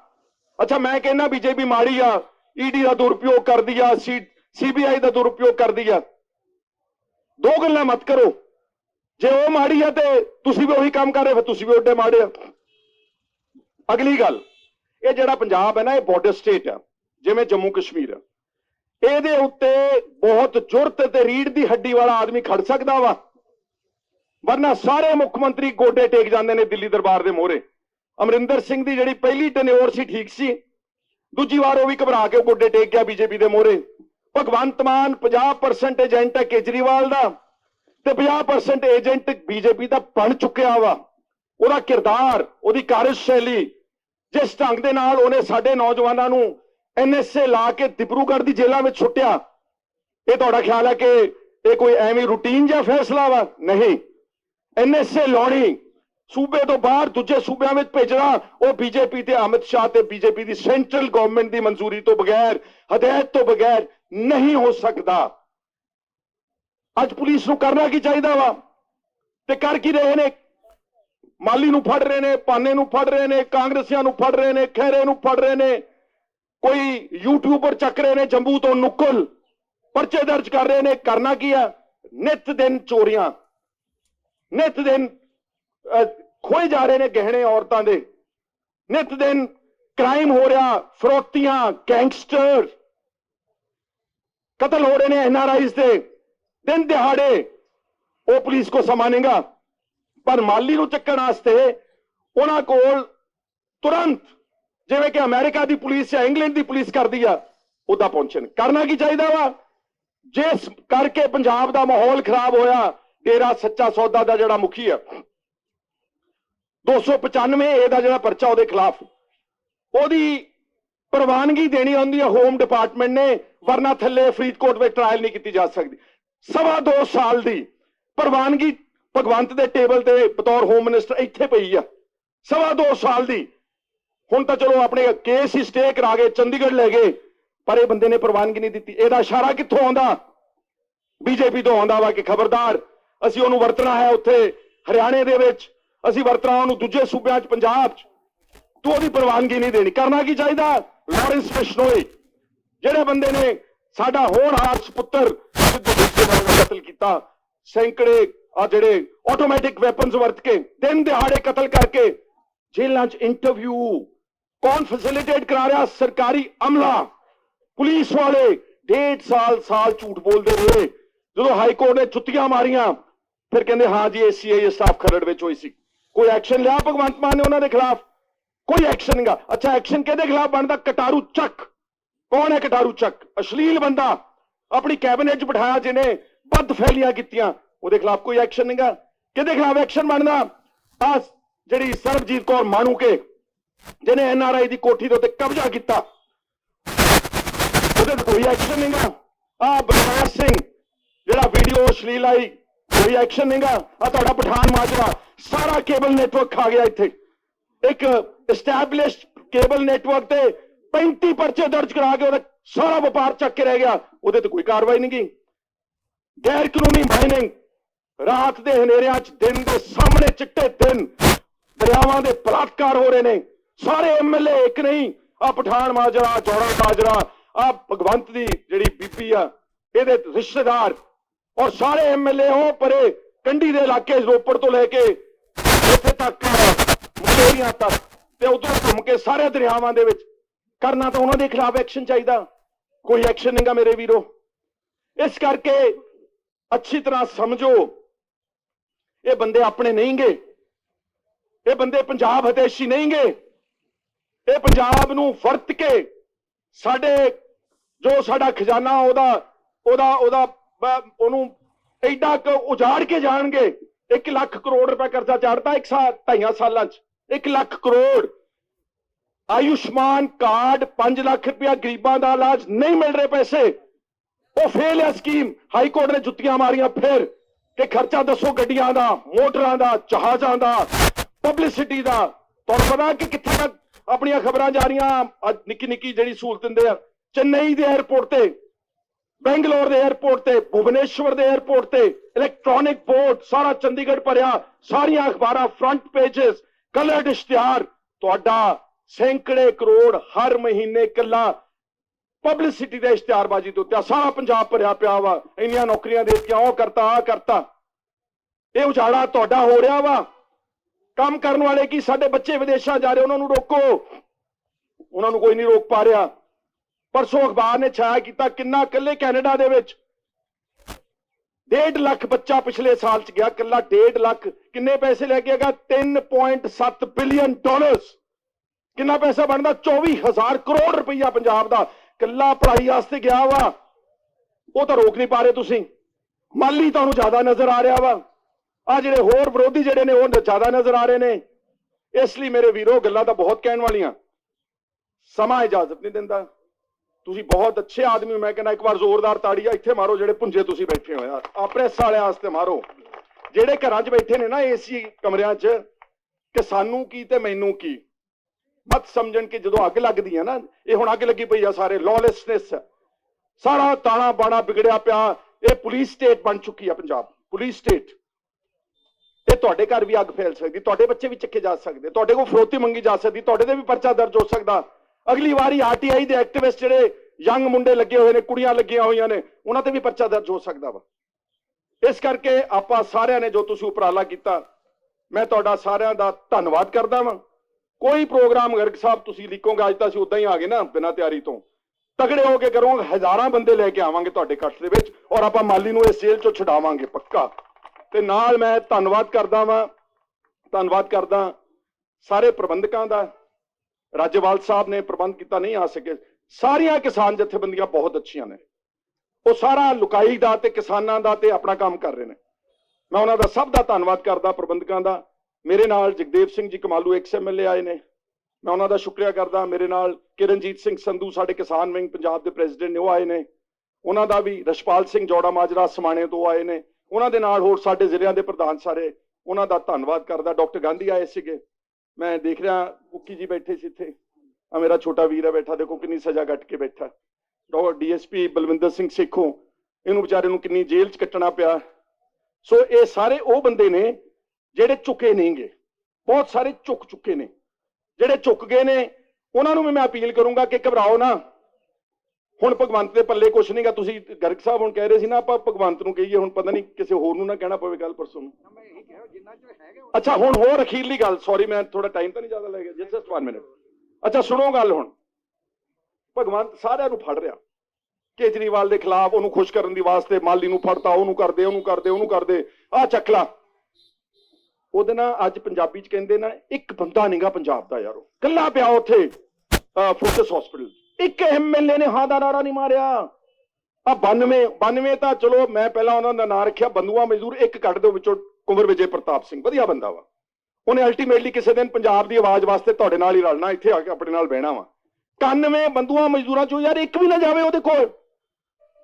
ਅੱਛਾ, ਮੈਂ ਕਹਿੰਦਾ ਬੀਜੇਪੀ ਮਾੜੀ ਆ ਈਡੀ ਦਾ ਦੁਰਉਪਯੋਗ ਕਰਦੀ ਆ ਸੀਬੀਆਈ ਦਾ ਦੁਰਉਪਯੋਗ ਕਰਦੀ ਆ। ਦੋ ਗੱਲਾਂ ਮਤ ਕਰੋ। ਜੇ ਉਹ ਮਾੜੀ ਆ ਤੇ ਤੁਸੀਂ ਵੀ ਉਹੀ ਕੰਮ ਕਰ ਰਹੇ ਫਿਰ ਤੁਸੀਂ ਵੀ ਉੱਡੇ ਮਾੜੇ ਆ। ਅਗਲੀ ਗੱਲ, ਇਹ ਜਿਹੜਾ ਪੰਜਾਬ ਹੈ ਨਾ, ਇਹ ਬਾਰਡਰ ਸਟੇਟ ਆ, ਜਿਵੇਂ ਜੰਮੂ ਕਸ਼ਮੀਰ ਆ। ਇਹਦੇ ਉੱਤੇ ਬਹੁਤ ਜੁਰਤ ਤੇ ਰੀੜ ਦੀ ਹੱਡੀ ਵਾਲਾ ਆਦਮੀ ਖੜ ਸਕਦਾ ਵਾ। ਵਰਨਾ ਸਾਰੇ ਮੁੱਖ ਮੰਤਰੀ ਗੋਡੇ ਟੇਕ ਜਾਂਦੇ ਨੇ ਦਿੱਲੀ ਦਰਬਾਰ ਦੇ ਮੋਹਰੇ। ਅਮਰਿੰਦਰ ਸਿੰਘ ਦੀ ਜਿਹੜੀ ਪਹਿਲੀ ਟੈਨਿਓਰ ਸੀ ਠੀਕ ਸੀ। ਦੂਜੀ ਵਾਰ ਉਹ ਵੀ ਘਬਰਾ ਕੇ ਗੋਡੇ ਟੇਕ ਗਿਆ ਬੀਜੇਪੀ ਦੇ ਮੋਹਰੇ। ਭਗਵੰਤ ਮਾਨ 50% ਏਜੰਟ ਹੈ ਕੇਜਰੀਵਾਲ ਦਾ ਤੇ 50% ਏਜੰਟ ਬੀਜੇਪੀ ਦਾ ਬਣ ਚੁੱਕਿਆ ਵਾ। ਉਹਦਾ ਕਿਰਦਾਰ, ਉਹਦੀ ਕਾਰਜਸ਼ੈਲੀ ਜਿਸ ਢੰਗ ਦੇ ਨਾਲ ਉਹਨੇ ਸਾਡੇ ਨੌਜਵਾਨਾਂ ਨੂੰ ਐਨਐਸਏ ਲਾ ਕੇ ਦਿਬਰੂਗੜ੍ਹ ਦੀ ਜੇਲ੍ਹਾਂ ਵਿੱਚ ਛੁੱਟਿਆ। ਇਹ ਤੁਹਾਡਾ ਖਿਆਲ ਹੈ ਕਿ ਇਹ ਕੋਈ ਐਵੇਂ ਰੂਟੀਨ ਜਾਂ ਫੈਸਲਾ ਵਾ? ਨਹੀਂ। ਐਨਐਸਏ ਲਾਉਣੀ। ਸੂਬੇ ਤੋਂ ਬਾਹਰ ਦੂਜੇ ਸੂਬਿਆਂ ਵਿੱਚ ਭੇਜਣਾ, ਉਹ ਬੀਜੇਪੀ ਤੇ ਅਮਿਤ ਸ਼ਾਹ ਤੇ ਬੀਜੇਪੀ ਦੀ ਸੈਂਟਰਲ ਗਵਰਨਮੈਂਟ ਦੀ ਮਨਜ਼ੂਰੀ ਤੋਂ ਬਗੈਰ, ਹਦਾਇਤ ਤੋਂ ਬਗੈਰ ਨਹੀਂ ਹੋ ਸਕਦਾ। ਅੱਜ ਪੁਲਿਸ ਨੂੰ ਕਰਨਾ ਕੀ ਚਾਹੀਦਾ ਵਾ? ਤੇ ਕਰ ਕੀ ਰਹੇ ਨੇ? ਮਾਲੀ ਨੂੰ ਫੜ ਰਹੇ ਨੇ, ਪਾਨੇ ਨੂੰ ਫੜ ਰਹੇ ਨੇ, ਕਾਂਗਰਸੀਆਂ ਨੂੰ ਫੜ ਰਹੇ ਨੇ, ਖਹਿਰੇ ਨੂੰ ਫੜ ਰਹੇ ਨੇ। ਕੋਈ ਯੂਟਿਊਬਰ ਚੱਕ ਰਹੇ ਨੇ ਜੰਬੂ ਤੋਂ ਨੁੱਕਲ ਪਰਚੇ ਦਰਜ ਕਰ ਰਹੇ ਨੇ ਕਰਨਾ ਕੀ ਆ ਨਿਤ ਦਿਨ ਚੋਰੀਆਂ ਨਿਤ ਦਿਨ ਅਹ, ਖੋਏ ਜਾ ਰਹੇ ਨੇ ਗਹਿਣੇ ਔਰਤਾਂ ਦੇ ਨਿਤ ਦਿਨ ਕ੍ਰਾਈਮ ਹੋ ਰਿਹਾ ਫਰੋਤੀਆਂ ਗੈਂਗਸਟਰ ਕਤਲ ਹੋ ਰਹੇ ਨੇ ਐਨਆਰਆਈਜ਼ ਦੇ ਦਿਨ ਦਿਹਾੜੇ ਉਹ ਪੁਲਿਸ ਕੋ ਸੰਭਾਲੇਗਾ ਪਰ ਮਾਲੀ ਨੂੰ ਚੱਕਣ ਵਾਸਤੇ ਉਹਨਾਂ ਕੋਲ ਤੁਰੰਤ ਜਿਵੇਂ ਕਿ ਅਮਰੀਕਾ ਦੀ ਪੁਲਿਸ ਜਾਂ ਇੰਗਲੈਂਡ ਦੀ ਪੁਲਿਸ ਕਰਦੀ ਆ, ਉਹਦਾ ਪਹੁੰਚਣ। ਕਰਨਾ ਕੀ ਚਾਹੀਦਾ ਵਾ? ਜਿਸ ਕਰਕੇ ਪੰਜਾਬ ਦਾ ਮਾਹੌਲ ਖਰਾਬ ਹੋਇਆ, ਡੇਰਾ ਸੱਚਾ ਸੌਦਾ ਦਾ ਜਿਹੜਾ ਮੁਖੀ ਆ 295 ਇਹਦਾ ਜਿਹੜਾ ਪਰਚਾ ਉਹਦੇ ਖਿਲਾਫ। ਉਹਦੀ ਪ੍ਰਵਾਨਗੀ ਦੇਣੀ ਹੁੰਦੀ ਹੈ ਹੋਮ ਡਿਪਾਰਟਮੈਂਟ ਨੇ, ਵਰਨਾ ਥੱਲੇ ਫਰੀਦਕੋਟ ਵਿੱਚ ਟ੍ਰਾਇਲ ਨਹੀਂ ਕੀਤੀ ਜਾ ਸਕਦੀ। ਸਵਾ ਦੋ ਸਾਲ ਦੀ ਪ੍ਰਵਾਨਗੀ ਭਗਵੰਤ ਦੇ ਟੇਬਲ ਤੇ ਬਤੌਰ ਹੋਮ ਮਿਨਿਸਟਰ ਇੱਥੇ ਪਈ ਆ। ਸਵਾ ਦੋ ਸਾਲ ਦੀ ਹੁਣ ਤਾਂ ਚਲੋ ਆਪਣੇ ਕੇਸ ਹੀ ਸਟੇ ਕਰਾ ਕੇ ਚੰਡੀਗੜ੍ਹ ਲੈ ਗਏ, ਪਰ ਇਹ ਬੰਦੇ ਨੇ ਪ੍ਰਵਾਨਗੀ ਨਹੀਂ ਦਿੱਤੀ। ਇਹਦਾ ਇਸ਼ਾਰਾ ਕਿੱਥੋਂ ਆਉਂਦਾ? ਬੀਜੇਪੀ ਤੋਂ ਆਉਂਦਾ ਵਾ ਕਿ ਖਬਰਦਾਰ, ਅਸੀਂ ਉਹਨੂੰ ਵਰਤਣਾ ਹੈ ਉੱਥੇ, ਹਰਿਆਣੇ ਦੇ ਵਿੱਚ, ਅਸੀਂ ਵਰਤਣਾ ਉਹਨੂੰ ਦੂਜੇ ਸੂਬਿਆਂ 'ਚ, ਪੰਜਾਬ 'ਚ। ਤੂੰ ਉਹਦੀ ਪ੍ਰਵਾਨਗੀ ਨਹੀਂ ਦੇਣੀ। ਕਰਨਾ ਕੀ ਚਾਹੀਦਾ? ਲਾਰੈਂਸ ਬਿਸ਼ਨੋਈ ਜਿਹੜੇ ਬੰਦੇ ਨੇ ਸਾਡਾ ਹੋਣਹਾਰ ਸੁਪੁੱਤਰ ਸਿੱਧੂ ਮੂਸੇਵਾਲੇ ਦਾ ਕਤਲ ਕੀਤਾ, ਸੈਂਕੜੇ ਆ ਜਿਹੜੇ ਆਟੋਮੈਟਿਕ ਵੈਪਨਸ ਵਰਤ ਕੇ, ਦਿਨ ਦਿਹਾੜੇ ਕਤਲ ਕਰਕੇ ਜੇਲ੍ਹਾਂ 'ਚ ਇੰਟਰਵਿਊ ਕੌਣ ਫੈਸਿਲਿਟੇਟ ਕਰਾ ਰਿਹਾ ਸਰਕਾਰੀ ਅਮਲਾ? ਪੁਲਿਸ ਵਾਲੇ ਡੇਢ ਸਾਲ ਸਾਲ ਝੂਠ ਬੋਲਦੇ ਰਹੇ। ਜਦੋਂ ਹਾਈ ਕੋਰਟ ਨੇ ਚੁੱਤੀਆਂ ਮਾਰੀਆਂ, ਫਿਰ ਕਹਿੰਦੇ, ਹਾਂ ਜੀ ਐਸਸੀਆਈ ਸਟਾਫ ਖਰੜ ਵਿੱਚ ਹੋਈ ਸੀ। ਕੋਈ ਐਕਸ਼ਨ ਲਿਆ ਭਗਵੰਤ ਮਾਨ ਨੇ ਉਹਨਾਂ ਦੇ ਖਿਲਾਫ? ਕੋਈ ਐਕਸ਼ਨ ਨਹੀਂਗਾ ਅੱਛਾ ਐਕਸ਼ਨ ਕਿਹਦੇ ਖਿਲਾਫ ਬਣਦਾ? ਕਟਾਰੂ ਚੱਕ। ਕੌਣ ਹੈ ਕਟਾਰੂ ਚੱਕ? ਅਸ਼ਲੀਲ ਬੰਦਾ। ਆਪਣੀ ਕੈਬਨਿਟ 'ਚ ਬਿਠਾਇਆ ਜਿਹਨੇ ਬਦ ਫੈਲੀਆਂ ਕੀਤੀਆਂ। ਉਹਦੇ ਖਿਲਾਫ ਕੋਈ ਐਕਸ਼ਨ ਨਹੀਂਗਾ ਕਿਹਦੇ ਖਿਲਾਫ ਐਕਸ਼ਨ ਬਣਦਾ? ਆ ਜਿਹੜੀ ਸਰਬਜੀਤ ਕੌਰ ਮਾਨੂਕੇ ਜਿਹਨੇ ਐਨਆਰਆਈ ਦੀ ਕੋਠੀ ਦੇ ਉੱਤੇ ਕਬਜ਼ਾ ਕੀਤਾ, ਉਹਦੇ ਕੋਈ ਐਕਸ਼ਨ ਨਹੀਂਗਾ ਆ ਬਲਕਾਰ ਸਿੰਘ, ਜਿਹੜਾ ਵੀਡੀਓ ਅਸ਼ਲੀਲ ਆਈ, ਕੋਈ ਐਕਸ਼ਨ ਨਹੀਂਗਾ ਆ ਤੁਹਾਡਾ ਪਠਾਨ ਮਾਜਰਾ, ਸਾਰਾ ਕੇਬਲ ਨੈਟਵਰਕ ਖਾ ਗਿਆ ਇੱਥੇ। ਇੱਕ ਐਸਟੈਬਲਿਸ਼ਡ ਕੇਬਲ ਨੈਟਵਰਕ ਤੇ 35 ਪਰਚੇ ਦਰਜ ਕਰਾ ਕੇ ਉਹਦਾ ਸਾਰਾ ਵਪਾਰ ਚੱਕ ਕੇ ਰਹਿ ਗਿਆ। ਉਹਦੇ ਤੇ ਕੋਈ ਕਾਰਵਾਈ ਨਹੀਂ ਗਈ ਗੈਰ ਕਾਨੂੰਨੀ ਮਾਈਨਿੰਗ ਰਾਤ ਦੇ ਹਨੇਰਿਆਂ 'ਚ, ਦਿਨ ਦੇ ਸਾਹਮਣੇ ਚਿੱਟੇ ਦਿਨ, ਦਰਿਆਵਾਂ ਦੇ ਬਲਾਤਕਾਰ ਹੋ ਰਹੇ ਨੇ। ਸਾਰੇ ਐਮਐਲਏ ਇੱਕ ਨਹੀਂ ਆ ਪਠਾਨ ਮਾਜਰਾ ਜੋੜਾ ਮਾਜਰਾ ਆ ਭਗਵੰਤ ਦੀ ਜਿਹੜੀ ਬੀਬੀ ਆ, ਇਹਦੇ ਰਿਸ਼ਤੇਦਾਰ। ਔਰ ਸਾਰੇ ਐਮਐਲਏ ਉਹ ਪਰੇ ਕੰਢੀ ਦੇ ਇਲਾਕੇ ਰੋਪੜ ਤੋਂ ਲੈ ਕੇ ਇੱਥੇ ਤੱਕ ਮੁਕੇਰੀਆਂ ਤੱਕ, ਤੇ ਉਧਰ ਘੁੰਮ ਕੇ ਸਾਰੇ ਦਰਿਆਵਾਂ ਦੇ ਵਿੱਚ। ਕਰਨਾ ਤਾਂ ਉਹਨਾਂ ਦੇ ਖਿਲਾਫ ਐਕਸ਼ਨ ਚਾਹੀਦਾ। ਕੋਈ ਐਕਸ਼ਨ ਨਹੀਂਗਾ ਮੇਰੇ ਵੀਰੋ। ਇਸ ਕਰਕੇ ਅੱਛੀ ਤਰ੍ਹਾਂ ਸਮਝੋ, ਇਹ ਬੰਦੇ ਆਪਣੇ ਨਹੀਂਗੇ। ਇਹ ਬੰਦੇ ਪੰਜਾਬ ਹਤੇਸ਼ੀ ਨਹੀਂਗੇ। ਇਹ ਪੰਜਾਬ ਨੂੰ ਵਰਤ ਕੇ ਸਾਡੇ ਜੋ ਸਾਡਾ ਖਜ਼ਾਨਾ ਉਹਦਾ ਉਹਦਾ ਉਹਦਾ ਉਹਨੂੰ ਐਡਾ ਕੁ ਉਜਾੜ ਕੇ ਜਾਣਗੇ 1 ਲੱਖ ਕਰੋੜ ਰੁਪਏ ਕਰਜ਼ਾ ਚਾੜਤਾ ਇੱਕ ਸਾਲ ਢਾਈਆਂ ਸਾਲਾਂ 'ਚ 1 ਲੱਖ ਕਰੋੜ। ਆਯੁਸ਼ਮਾਨ ਕਾਰਡ 5 ਲੱਖ ਰੁਪਇਆ ਗਰੀਬਾਂ ਦਾ ਇਲਾਜ ਨਹੀਂ ਮਿਲ ਰਹੇ ਪੈਸੇ। ਉਹ ਫੇਲ ਹੈ ਸਕੀਮ ਹਾਈ ਕੋਰਟ ਨੇ ਜੁੱਤੀਆਂ ਮਾਰੀਆਂ ਫਿਰ। ਕਿ ਖਰਚਾ ਦੱਸੋ ਗੱਡੀਆਂ ਦਾ, ਮੋਟਰਾਂ ਦਾ, ਜਹਾਜ਼ਾਂ ਦਾ ਪਬਲਿਸਿਟੀ ਦਾ। ਤੁਹਾਨੂੰ ਪਤਾ ਕਿ ਕਿੱਥੇ ਤੱਕ ਆਪਣੀਆਂ ਖਬਰਾਂ ਜਾਰੀਆਂ ਅੱਜ ਨਿੱਕੀ ਨਿੱਕੀ ਜਿਹੜੀ ਸਹੂਲਤ ਦਿੰਦੇ ਆ, ਚੇਨਈ ਦੇ 에ਅਰਪੋਰਟ ਤੇ, ਬੈਂਗਲੌਰ ਦੇ 에ਅਰਪੋਰਟ ਤੇ, ਭੁਵਨੇਸ਼ਵਰ ਦੇ 에ਅਰਪੋਰਟ ਤੇ ਇਲੈਕਟ੍ਰੋਨਿਕ ਬੋਰਡ ਸਾਰਾ ਚੰਡੀਗੜ੍ਹ ਭਰਿਆ, ਸਾਰੀਆਂ ਅਖਬਾਰਾਂ ਫਰੰਟ ਪੇजेस ਕਲਰਡ ਇਸ਼ਤਿਹਾਰ, ਤੁਹਾਡਾ ਸੈਂਕੜੇ ਕਰੋੜ ਹਰ ਮਹੀਨੇ ਕੱਲਾ ਪਬਲਿਸਿਟੀ ਦੇ ਇਸ਼ਤਿਹਾਰਬਾਜ਼ੀ ਤੋਂ ਉੱਤੇ ਸਾਰਾ ਪੰਜਾਬ ਭਰਿਆ ਪਿਆ ਵਾ, ਇੰਨੀਆਂ ਨੌਕਰੀਆਂ ਦੇ ਦਿੱਤੀਆਂ, ਉਹ ਕਰਤਾ ਆ ਕਰਤਾ। ਇਹ ਉਜਾੜਾ ਤੁਹਾਡਾ ਹੋ ਰਿਹਾ ਵਾ। ਕੰਮ ਕਰਨ ਵਾਲੇ ਕੀ ਸਾਡੇ ਬੱਚੇ ਵਿਦੇਸ਼ਾਂ ਜਾ ਰਹੇ, ਉਹਨਾਂ ਨੂੰ ਰੋਕੋ। ਉਹਨਾਂ ਨੂੰ ਕੋਈ ਨਹੀਂ ਰੋਕ ਪਾ ਰਿਹਾ। ਪਰਸੋਂ ਅਖਬਾਰ ਨੇ ਛਾਇਆ ਕੀਤਾ ਕਿੰਨਾ ਇਕੱਲੇ ਕੈਨੇਡਾ ਦੇ ਵਿੱਚ। 1.5 ਲੱਖ ਬੱਚਾ ਪਿਛਲੇ ਸਾਲ ਚ ਗਿਆ, ਇਕੱਲਾ 1.5 ਲੱਖ। ਕਿੰਨੇ ਪੈਸੇ ਲੈ ਕੇ ਆਗਾ 3.7 ਬਿਲੀਅਨ ਡਾਲਰਸ। ਕਿੰਨਾ ਪੈਸਾ ਬਣਦਾ? 24000 ਕਰੋੜ ਰੁਪਈਆ ਪੰਜਾਬ ਦਾ। ਇਕੱਲਾ ਪੜ੍ਹਾਈ ਵਾਸਤੇ ਗਿਆ ਵਾ। ਉਹ ਤਾਂ ਰੋਕ ਨਹੀਂ ਪਾ ਰਹੇ ਤੁਸੀਂ। ਮਾਲੀ ਤੁਹਾਨੂੰ ਜ਼ਿਆਦਾ ਨਜ਼ਰ ਆ ਰਿਹਾ ਵਾ। ਆ ਜਿਹੜੇ ਹੋਰ ਵਿਰੋਧੀ ਜਿਹੜੇ ਨੇ, ਉਹ ਜ਼ਿਆਦਾ ਨਜ਼ਰ ਆ ਰਹੇ ਨੇ। ਇਸ ਲਈ ਮੇਰੇ ਵੀਰੋ, ਗੱਲਾਂ ਤਾਂ ਬਹੁਤ ਕਹਿਣ ਵਾਲੀਆਂ। ਸਮਾਂ ਇਜਾਜ਼ਤ ਨਹੀਂ ਦਿੰਦਾ। ਤੁਸੀਂ ਬਹੁਤ ਅੱਛੇ ਆਦਮੀ ਹੋ। ਮੈਂ ਕਹਿੰਦਾ ਇੱਕ ਵਾਰ ਜ਼ੋਰਦਾਰ ਤਾੜੀਆਂ ਇੱਥੇ ਮਾਰੋ, ਜਿਹੜੇ ਪੁੰਜੇ ਤੁਸੀਂ ਬੈਠੇ ਹੋ। ਯਾਰ ਆ ਪ੍ਰੈਸ ਵਾਲਿਆਂ ਵਾਸਤੇ ਮਾਰੋ। ਜਿਹੜੇ ਘਰਾਂ 'ਚ ਬੈਠੇ ਨੇ ਨਾ, ਏਸੀ ਕਮਰਿਆਂ 'ਚ, ਕਿ ਸਾਨੂੰ ਕੀ ਤੇ ਮੈਨੂੰ ਕੀ। ਮਤ ਸਮਝਣ ਕਿ ਜਦੋਂ ਅੱਗ ਲੱਗਦੀ ਹੈ ਨਾ, ਇਹ ਹੁਣ ਅੱਗ ਲੱਗੀ ਪਈ ਆ ਸਾਰੇ ਲੌਲੈਸਨੈਸ ਸਾਰਾ ਤਾਣਾ ਬਾਣਾ ਵਿਗੜਿਆ ਪਿਆ। ਇਹ ਪੁਲਿਸ ਸਟੇਟ ਬਣ ਚੁੱਕੀ ਆ ਪੰਜਾਬ। ਪੁਲਿਸ ਸਟੇਟ ਤੇ ਤੁਹਾਡੇ ਘਰ ਵੀ ਅੱਗ ਫੈਲ ਸਕਦੀ, ਤੁਹਾਡੇ ਬੱਚੇ ਵੀ ਚੱਕੇ ਜਾ ਸਕਦੇ, ਤੁਹਾਡੇ ਕੋਲ ਫਰੋਤੀ ਮੰਗੀ ਜਾ ਸਕਦੀ, ਤੁਹਾਡੇ ਤੇ ਵੀ ਪਰਚਾ ਦਰਜ ਹੋ ਸਕਦਾ। ਅਗਲੀ ਵਾਰੀ ਆਰਟੀਆਈ ਦੇ ਐਕਟਿਵਿਸਟ ਜਿਹੜੇ ਯੰਗ ਮੁੰਡੇ ਲੱਗੇ ਹੋਏ ਨੇ, ਕੁੜੀਆਂ ਲੱਗੀਆਂ ਹੋਈਆਂ ਨੇ, ਉਹਨਾਂ ਤੇ ਵੀ ਪਰਚਾ ਦਰਜ ਹੋ ਸਕਦਾ ਵਾ। ਇਸ ਕਰਕੇ ਆਪਾਂ ਸਾਰਿਆਂ ਨੇ ਜੋ ਤੁਸੀਂ ਉਪਰਾਲਾ ਕੀਤਾ, ਮੈਂ ਤੁਹਾਡਾ ਸਾਰਿਆਂ ਦਾ ਧੰਨਵਾਦ ਕਰਦਾ ਵਾਂ। ਕੋਈ ਪ੍ਰੋਗਰਾਮ ਗਰਗ ਸਾਹਿਬ ਤੁਸੀਂ ਲਿਖੋਗੇ, ਅੱਜ ਤਾਂ ਅਸੀਂ ਉਦਾਂ ਹੀ ਆ ਗਏ ਨਾ, ਬਿਨਾਂ ਤਿਆਰੀ ਤੋਂ। ਤਗੜੇ ਹੋ ਕੇ ਕਰੋਗੇ, ਹਜ਼ਾਰਾਂ ਬੰਦੇ ਲੈ ਕੇ ਆਵਾਂਗੇ ਤੁਹਾਡੇ ਕੱਟ ਦੇ ਵਿੱਚ, ਔਰ ਆਪਾਂ ਮਾਲੀ ਨੂੰ ਇਸ ਜੇਲ੍ਹ ਚੋਂ ਛਡਾਵਾਂਗੇ, ਪੱਕਾ। ਤੇ ਨਾਲ ਮੈਂ ਧੰਨਵਾਦ ਕਰਦਾ ਵਾਂ, ਧੰਨਵਾਦ ਕਰਦਾ ਸਾਰੇ ਪ੍ਰਬੰਧਕਾਂ ਦਾ। ਰਾਜੇਵਾਲ ਸਾਹਿਬ ਨੇ ਪ੍ਰਬੰਧ ਕੀਤਾ, ਨਹੀਂ ਆ ਸਕੇ। ਸਾਰੀਆਂ ਕਿਸਾਨ ਜਥੇਬੰਦੀਆਂ ਬਹੁਤ ਅੱਛੀਆਂ ਨੇ। ਉਹ ਸਾਰਾ ਲੁਕਾਈ ਦਾ ਤੇ ਕਿਸਾਨਾਂ ਦਾ ਤੇ ਆਪਣਾ ਕੰਮ ਕਰ ਰਹੇ ਨੇ। ਮੈਂ ਉਹਨਾਂ ਦਾ ਸਭ ਦਾ ਧੰਨਵਾਦ ਕਰਦਾ, ਪ੍ਰਬੰਧਕਾਂ ਦਾ। ਮੇਰੇ ਨਾਲ ਜਗਦੇਵ ਸਿੰਘ ਜੀ ਕਮਾਲੂ ਐਕਸ ਐਮਐਲਏ ਆਏ ਨੇ। ਮੈਂ ਉਹਨਾਂ ਦਾ ਸ਼ੁਕਰੀਆ ਕਰਦਾ। ਮੇਰੇ ਨਾਲ ਕਿਰਨਜੀਤ ਸਿੰਘ ਸੰਧੂ, ਸਾਡੇ ਕਿਸਾਨ ਵਿੰਗ ਪੰਜਾਬ ਦੇ ਪ੍ਰੈਜ਼ੀਡੈਂਟ ਨੇ, ਉਹ ਆਏ ਨੇ। ਉਹਨਾਂ ਦਾ ਵੀ ਰਸ਼ਪਾਲ ਸਿੰਘ ਜੋੜਾ ਮਾਜਰਾ ਸਮਾਣੇ ਤੋਂ ਆਏ ਨੇ। ਉਹਨਾਂ ਦੇ ਨਾਲ ਹੋਰ ਸਾਡੇ ਜ਼ਿਲ੍ਹਿਆਂ ਦੇ ਪ੍ਰਧਾਨ ਸਾਰੇ, ਉਹਨਾਂ ਦਾ ਧੰਨਵਾਦ ਕਰਦਾ। ਡਾਕਟਰ ਗਾਂਧੀ ਆਏ ਸੀਗੇ। ਮੈਂ ਦੇਖ ਰਿਹਾ ਕੁੱਕੀ ਜੀ ਬੈਠੇ ਸੀ ਇੱਥੇ। ਆ ਮੇਰਾ ਛੋਟਾ ਵੀਰ ਹੈ ਬੈਠਾ, ਦੇਖੋ ਕਿੰਨੀ ਸਜ਼ਾ ਕੱਟ ਕੇ ਬੈਠਾ। ਡਾਕਟਰ ਡੀਐਸਪੀ ਬਲਵਿੰਦਰ ਸਿੰਘ ਸੇਖੋਂ, ਇਹਨੂੰ ਵਿਚਾਰੇ ਨੂੰ ਕਿੰਨੀ ਜੇਲ੍ਹ 'ਚ ਕੱਟਣਾ ਪਿਆ। ਸੋ ਇਹ ਸਾਰੇ ਉਹ ਬੰਦੇ ਨੇ ਜਿਹੜੇ ਝੁਕੇ ਨਹੀਂਗੇ। ਬਹੁਤ ਸਾਰੇ ਚੁੱਕ ਚੁੱਕੇ ਨੇ। ਜਿਹੜੇ ਚੁੱਕ ਗਏ ਨੇ, ਉਹਨਾਂ ਨੂੰ ਵੀ ਮੈਂ ਅਪੀਲ ਕਰੂੰਗਾ ਕਿ ਘਬਰਾਓ ਨਾ। ਹੁਣ ਭਗਵੰਤ ਦੇ ਪੱਲੇ ਕੁਛ ਨਹੀਂਗਾ ਤੁਸੀਂ ਗਰਗ ਸਾਹਿਬ ਹੁਣ ਕਹਿ ਰਹੇ ਸੀ ਨਾ ਆਪਾਂ ਭਗਵੰਤ ਨੂੰ ਕਹੀਏ ਹੁਣ ਪਤਾ ਨਹੀਂ ਕਿਸੇ ਹੋਰ ਨੂੰ ਨਾ ਕਹਿਣਾ ਪਵੇ ਕੱਲ ਪਰਸੋਂ ਨੂੰ। ਅੱਛਾ ਹੁਣ ਹੋਰ ਅਖੀਰਲੀ ਗੱਲ ਸੌਰੀ ਮੈਂ ਥੋੜਾ ਟਾਈਮ ਤਾਂ ਨਹੀਂ ਜ਼ਿਆਦਾ ਲੈ ਗਿਆ ਜਸਟ 1 ਮਿੰਟ ਅੱਛਾ ਸੁਣੋ ਗੱਲ ਹੁਣ। ਭਗਵੰਤ ਸਾਰਿਆਂ ਨੂੰ ਫੜ ਰਿਹਾ। ਕੇਜਰੀਵਾਲ ਦੇ ਖਿਲਾਫ ਉਹਨੂੰ ਖੁਸ਼ ਕਰਨ ਦੀ ਵਾਸਤੇ ਮਾਲੀ ਨੂੰ ਫੜਤਾ ਉਹਨੂੰ ਕਰਦੇ ਉਹਨੂੰ ਕਰਦੇ ਉਹਨੂੰ ਕਰਦੇ। ਆ ਚੱਕਲਾ ਉਹਦੇ ਨਾਲ ਅੱਜ ਪੰਜਾਬੀ ਚ ਕਹਿੰਦੇ ਨਾ ਇੱਕ ਬੰਦਾ ਨਹੀਂਗਾ ਪੰਜਾਬ ਦਾ ਯਾਰੋ ਕੱਲਾ ਪਿਆ ਉੱਥੇ ਫੋਕਸ ਹਸਪੀਟਲ ਇੱਕ ਐਮਐਲਏ ਨੇ ਹਾਂ ਦਾ ਨਾਰਾ ਨਹੀਂ ਮਾਰਿਆ। ਆ 92 92 ਤਾਂ ਚਲੋ ਮੈਂ ਪਹਿਲਾਂ ਉਹਨਾਂ ਦਾ ਨਾਂ ਰੱਖਿਆ, ਬੰਦੂਆ ਮਜ਼ਦੂਰ, ਇੱਕ ਕੱਢ ਦਿਓ ਵਿੱਚੋਂ ਕੁੰਵਰ ਵਿਜੇ ਪ੍ਰਤਾਪ ਸਿੰਘ, ਵਧੀਆ ਬੰਦਾ ਵਾ। ਉਹਨੇ ਅਲਟੀਮੇਟਲੀ ਕਿਸੇ ਦਿਨ ਪੰਜਾਬ ਦੀ ਆਵਾਜ਼ ਵਾਸਤੇ ਤੁਹਾਡੇ ਨਾਲ ਹੀ ਰਲਣਾ, ਇੱਥੇ ਆ ਕੇ ਆਪਣੇ ਨਾਲ ਬਹਿਣਾ ਵਾ। 91 ਬੰਦੂਆ ਮਜ਼ਦੂਰਾਂ ਚੋਂ ਯਾਰ ਇੱਕ ਵੀ ਨਾ ਜਾਵੇ ਉਹਦੇ ਕੋਲ।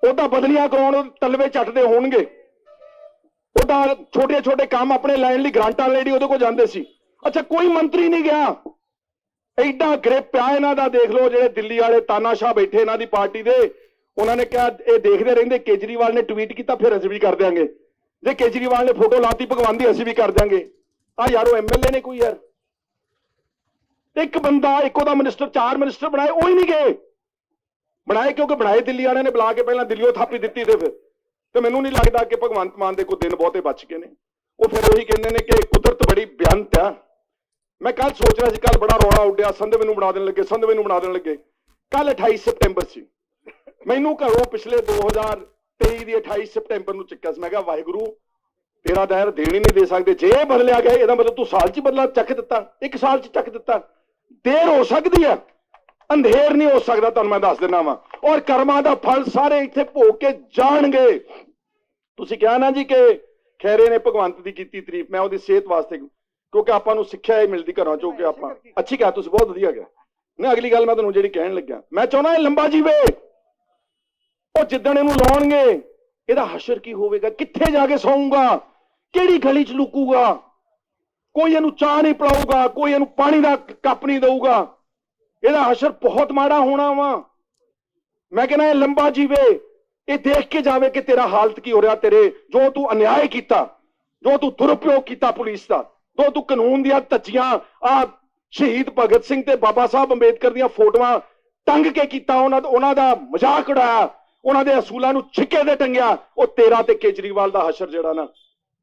ਉਹਦਾ ਬਦਲੀਆਂ ਕਰਾਉਣ ਤਲਵੇ ਚੱਟਦੇ ਹੋਣਗੇ। ਉਹਦਾ ਛੋਟੇ ਛੋਟੇ ਕੰਮ ਆਪਣੇ ਲੈਣ ਲਈ ਗ੍ਰਾਂਟਾਂ ਲੈਣੀ ਉਹਦੇ ਕੋਲ ਜਾਂਦੇ ਸੀ। ਅੱਛਾ, ਕੋਈ ਮੰਤਰੀ ਨਹੀਂ ਗਿਆ। ਐਡਾ ਗ੍ਰਿਪ ਪਿਆ ਇਹਨਾਂ ਦਾ, ਦੇਖ ਲਓ ਜਿਹੜੇ ਦਿੱਲੀ ਵਾਲੇ ਤਾਨਾਸ਼ਾਹ ਬੈਠੇ ਇਹਨਾਂ ਦੀ ਪਾਰਟੀ ਦੇ। ਉਹਨਾਂ ਨੇ ਕਿਹਾ, ਇਹ ਦੇਖਦੇ ਰਹਿੰਦੇ, ਕੇਜਰੀਵਾਲ ਨੇ ਟਵੀਟ ਕੀਤਾ, ਫਿਰ ਅਸੀਂ ਵੀ ਕਰ ਦਿਆਂਗੇ। ਜੇ ਕੇਜਰੀਵਾਲ ਨੇ ਫੋਟੋ ਲਾਤੀ, ਭਗਵਾਨ ਦੀ, ਅਸੀਂ ਵੀ ਕਰ ਦਿਆਂਗੇ। ਆ ਯਾਰੋ ਐਮਐਲਏ ਨੇ ਕੋਈ ਯਾਰ। ਇੱਕ ਬੰਦਾ, ਇੱਕੋ ਦਾ ਮਿਨਿਸਟਰ ਚਾਰ ਮਿਨਿਸਟਰ ਬਣਾਏ, ਉਹ ਹੀ ਨਹੀਂ ਗਏ। ਬਣਾਏ ਕਿਉਂਕਿ ਬਣਾਏ ਦਿੱਲੀ ਵਾਲਿਆਂ ਨੇ, ਬੁਲਾ ਕੇ ਪਹਿਲਾਂ ਦਿੱਲੀੋਂ ਥਾਪੀ ਦਿੱਤੀ ਤੇ ਫਿਰ। ਤੇ ਮੈਨੂੰ ਨਹੀਂ ਲੱਗਦਾ ਕਿ ਭਗਵੰਤ ਮਾਨ ਦੇ ਕੋਈ ਦਿਨ ਬਹੁਤੇ ਬਚ ਗਏ ਨੇ। ਉਹ ਫਿਰ ਉਹੀ ਕਹਿੰਦੇ ਨੇ ਕਿ ਮੈਂ ਕੱਲ ਸੋਚ ਰਿਹਾ ਸੀ ਕੱਲ ਬੜਾ ਰੌਲਾ ਉੱਡਿਆ ਸੰਧਵੇ ਨੂੰ ਬਣਾ ਦੇਣ ਲੱਗੇ ਸੰਧਵੇ ਨੂੰ ਬਣਾ ਦੇਣ ਲੱਗੇ। ਕੱਲ 28 ਸਤੰਬਰ ਸੀ। ਮੈਨੂੰ ਘਰੋਂ ਪਿਛਲੇ 2023 ਦੀ 28 ਸਤੰਬਰ ਨੂੰ ਚੱਕਿਆ ਸੀ। ਮੈਂ ਕਿਹਾ, ਵਾਹਿਗੁਰੂ, ਤੇਰਾ ਦਾਇਰ ਦੇਣ ਹੀ ਨਹੀਂ ਦੇ ਸਕਦੇ। ਜੇ ਬਦਲਿਆ ਗਿਆ, ਇਹਦਾ ਮਤਲਬ ਤੂੰ ਸਾਲ ਚ ਬਦਲਾ ਚੱਕ ਦਿੱਤਾ, ਇੱਕ ਸਾਲ ਚ ਚੱਕ ਦਿੱਤਾ। ਦੇਰ ਹੋ ਸਕਦੀ ਹੈ। ਅੰਧੇਰ ਨਹੀਂ ਹੋ ਸਕਦਾ, ਤੁਹਾਨੂੰ ਮੈਂ ਦੱਸ ਦਿੰਦਾ ਵਾਂ। ਔਰ ਕਰਮਾਂ ਦਾ ਫਲ ਸਾਰੇ ਇੱਥੇ ਭੋਗ ਕੇ ਜਾਣਗੇ। ਤੁਸੀਂ ਕਿਹਾ ਨਾ ਜੀ ਕਿ ਖੈਰੇ ਨੇ ਭਗਵੰਤ ਦੀ ਕੀਤੀ ਤਾਰੀਫ, ਮੈਂ ਉਹਦੀ ਸਿਹਤ ਵਾਸਤੇ ਕਿਉਂਕਿ ਆਪਾਂ ਨੂੰ ਸਿੱਖਿਆ ਇਹ ਮਿਲਦੀ ਘਰਾਂ ਚੋਂ ਕਿ ਆਪਾਂ ਅੱਛੀ ਕਿਹਾ ਤੁਸੀਂ ਬਹੁਤ ਵਧੀਆ ਕਿਹਾ। ਨਾ ਅਗਲੀ ਗੱਲ ਮੈਂ ਤੁਹਾਨੂੰ ਜਿਹੜੀ ਕਹਿਣ ਲੱਗਿਆ। ਮੈਂ ਚਾਹੁੰਦਾ ਇਹ ਲੰਬਾ ਜੀਵੇ ਉਹ ਜਿੱਦਣ ਇਹਨੂੰ ਲਾਉਣਗੇ ਇਹਦਾ ਹਸ਼ਰ ਕੀ ਹੋਵੇਗਾ? ਕਿੱਥੇ ਜਾ ਕੇ ਸੌਂਗਾ ਕਿਹੜੀ ਗਲੀ 'ਚ ਲੁਕੂਗਾ? ਕੋਈ ਇਹਨੂੰ ਚਾਹ ਨਹੀਂ ਪਿਲਾਊਗਾ ਕੋਈ ਇਹਨੂੰ ਪਾਣੀ ਦਾ ਕੱਪ ਨਹੀਂ ਦਊਗਾ। ਇਹਦਾ ਹਸ਼ਰ ਬਹੁਤ ਮਾੜਾ ਹੋਣਾ ਵਾ। ਮੈਂ ਕਹਿੰਦਾ ਇਹ ਲੰਬਾ ਜੀਵੇ ਇਹ ਦੇਖ ਕੇ ਜਾਵੇ ਕਿ ਤੇਰਾ ਹਾਲਤ ਕੀ ਹੋ ਰਿਹਾ ਤੇਰੇ ਜੋ ਤੂੰ ਅਨਿਆਏ ਕੀਤਾ ਜੋ ਤੂੰ ਦੁਰਉਪਯੋਗ ਕੀਤਾ ਪੁਲਿਸ ਦਾ। ਜੋ ਤੂੰ ਕਾਨੂੰਨ ਦੀਆਂ ਧੱਜੀਆਂ, ਆ ਸ਼ਹੀਦ ਭਗਤ ਸਿੰਘ ਤੇ ਬਾਬਾ ਸਾਹਿਬ ਅੰਬੇਦਕਰ ਦੀਆਂ ਫੋਟੋਆਂ ਟੰਗ ਕੇ ਕੀਤਾ ਉਹਨਾਂ ਦਾ ਉਹਨਾਂ ਦਾ ਮਜ਼ਾਕ ਉਡਾਇਆ, ਉਹਨਾਂ ਦੇ ਅਸੂਲਾਂ ਨੂੰ ਛਿੱਕੇ ਦੇ ਟੰਗਿਆ, ਉਹ ਤੇਰਾ ਤੇ ਕੇਜਰੀਵਾਲ ਦਾ ਹਸ਼ਰ ਜਿਹੜਾ ਨਾ,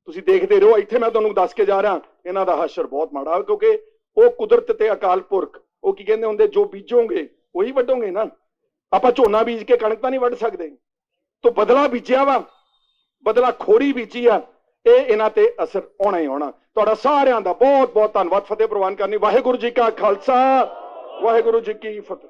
ਤੁਸੀਂ ਦੇਖਦੇ ਰਹੋ, ਇੱਥੇ ਮੈਂ ਤੁਹਾਨੂੰ ਦੱਸ ਕੇ ਜਾ ਰਿਹਾ, ਇਹਨਾਂ ਦਾ ਹਸ਼ਰ ਬਹੁਤ ਮਾੜਾ ਹੈ ਕਿਉਂਕਿ ਉਹ ਕੁਦਰਤ ਤੇ ਅਕਾਲ ਪੁਰਖ, ਉਹ ਕੀ ਕਹਿੰਦੇ ਹੁੰਦੇ, ਜੋ ਬੀਜੋਗੇ, ਉਹੀ ਵੱਢੋਗੇ ਨਾ। ਆਪਾਂ ਝੋਨਾ ਬੀਜ ਕੇ ਕਣਕ ਤਾਂ ਨਹੀਂ ਵੱਢ ਸਕਦੇ, ਤੋ ਬਦਲਾ ਬੀਜਿਆ ਵਾ, ਬਦਲਾ ਖੋਰੀ ਬੀਜੀ ਆ ਇਹ ਇਹਨਾਂ ਤੇ ਅਸਰ ਆਉਣਾ ਹੀ ਆਉਣਾ। ਤੁਹਾਡਾ ਸਾਰਿਆਂ ਦਾ ਬਹੁਤ ਬਹੁਤ ਧੰਨਵਾਦ। ਫਤਿਹ ਪ੍ਰਵਾਨ ਕਰਨੀ। ਵਾਹਿਗੁਰੂ ਜੀ ਕਾ ਖਾਲਸਾ। ਵਾਹਿਗੁਰੂ ਜੀ ਕੀ ਫਤਿਹ।